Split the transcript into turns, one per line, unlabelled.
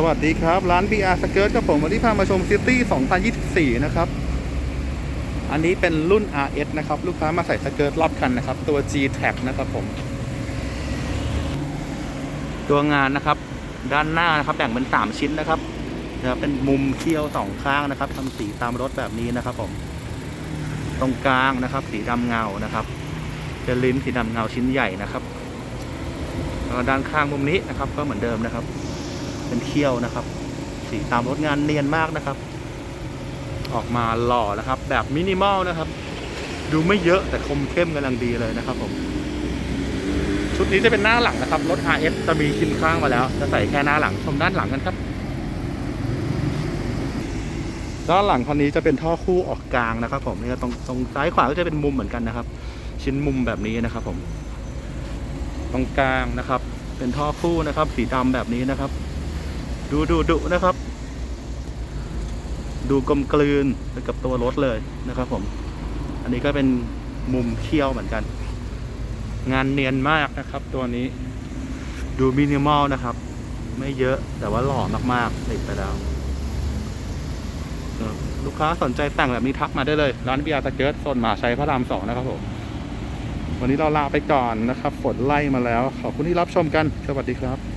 สวัสดีครับ ร้าน BR Skirt กับผมวันนี้พามาชม City 2024 นะครับ อันนี้เป็นรุ่น RS นะครับ ลูกค้ามาใส่สเกิร์ตรอบคันนะครับ ตัว G Tag นะครับผม ตัวงานนะครับ ด้านหน้านะครับแบ่งเป็น 3 ชิ้นนะครับจะเป็นมุมเคี้ยวสองข้างนะครับทำสีตามรถแบบนี้นะครับผม ตรงกลางนะครับ สีดำเงานะครับเป็นลิ้นสีดำเงาชิ้นใหญ่นะครับแล้วด้านข้างมุมนี้นะครับ ก็เหมือนเดิมนะครับ เป็นเขี้ยวนะครับ สีตามรถงานเนียนมากนะครับ ออกมาหล่อนะครับ แบบมินิมอลนะครับ ดูไม่เยอะแต่คมเข้มกำลังดีเลยนะครับผมชุดนี้จะเป็นหน้าหลังนะครับ รถ RS จะมีชิ้นข้างมาแล้ว จะใส่แค่หน้าหลังชมด้านหลังกันครับ ด้านหลังคันนี้จะเป็นท่อคู่ออกกลางนะครับ ผมนี่ตรงตรงซ้ายขวาก็จะเป็นมุมเหมือนกันนะครับ ชิ้นมุมแบบนี้นะครับ ผม ตรงกลางนะครับ เป็นท่อคู่นะครับ สีดำแบบนี้นะครับ ดูดูดุนะครับ ดูกลมกลืนไปกับตัวรถเลยนะครับผม อันนี้ก็เป็นมุมเคี้ยวเหมือนกัน งานเนียนมากนะครับ ตัวนี้ ดูมินิมอลนะครับ ไม่เยอะแต่ว่าหล่อมากๆติดไปแล้วลูกค้าสนใจแต่งแบบนี้ทักมาได้เลย ร้านเบีอาร์ตะเกิร์ตโซนหมาชัยพระรามสองนะครับผมวันนี้เราลาไปก่อนนะครับ ฝนไล่มาแล้ว ขอบคุณที่รับชมกัน สวัสดีครับ